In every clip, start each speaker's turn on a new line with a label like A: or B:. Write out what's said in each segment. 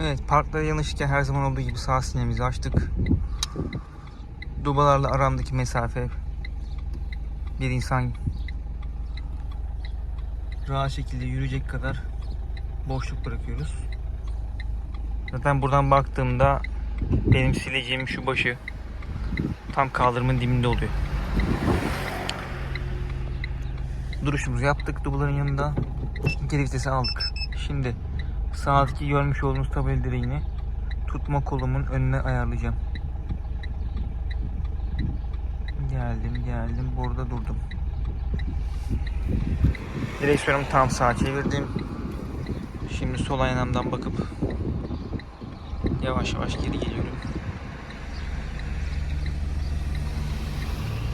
A: Evet parklara yanaşırken her zaman olduğu gibi sağ sinemizi açtık. Dubalarla aramdaki mesafe bir insan rahat şekilde yürüyecek kadar boşluk bırakıyoruz. Zaten buradan baktığımda benim sileceğim şu başı tam kaldırımın dibinde oluyor. Duruşumuzu yaptık dubaların yanında. Geri vitesi aldık. Şimdi sağdaki görmüş olduğunuz tabela direğini tutma kolumun önüne ayarlayacağım. Geldim geldim burada durdum. Direksiyonumu tam sağa çevirdim. Şimdi sol aynamdan bakıp yavaş yavaş geri geliyorum.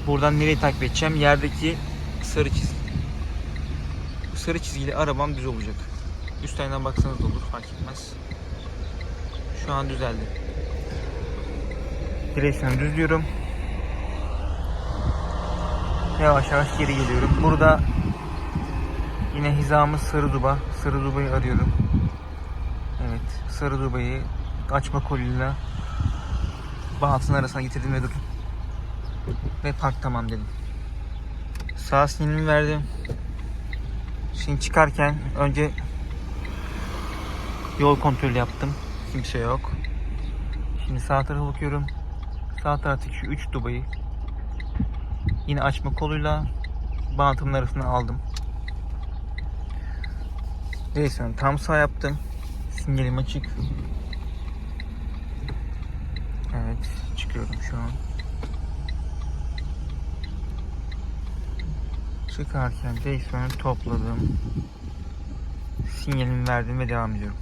A: Buradan nereyi takip edeceğim? Yerdeki sarı çizgi. Sarı çizgili arabam düz olacak. Üst aynadan baksanız da olur fark etmez. Şu an düzeldi. Direksiyonu düzlüyorum. Yavaş yavaş geri geliyorum. Burada yine hizamız sarı duba. Sarı dubayı arıyorum. Evet, sarı dubayı açma koluyla bantın arasına getirdim ve durdum. Ve park tamam dedim. Sağ sinyalimi verdim. Şimdi çıkarken önce yol kontrolü yaptım. Kimse yok. Şimdi sağ tarafa bakıyorum. Sağ taraftaki şu üç dubayı yine açma koluyla bantımın arasına aldım. Direksiyonu tam sağ yaptım. Sinyalim açık. Evet, çıkıyorum şu an. Çıkarken direksiyonu topladım. Sinyalimi verdim ve devam ediyorum.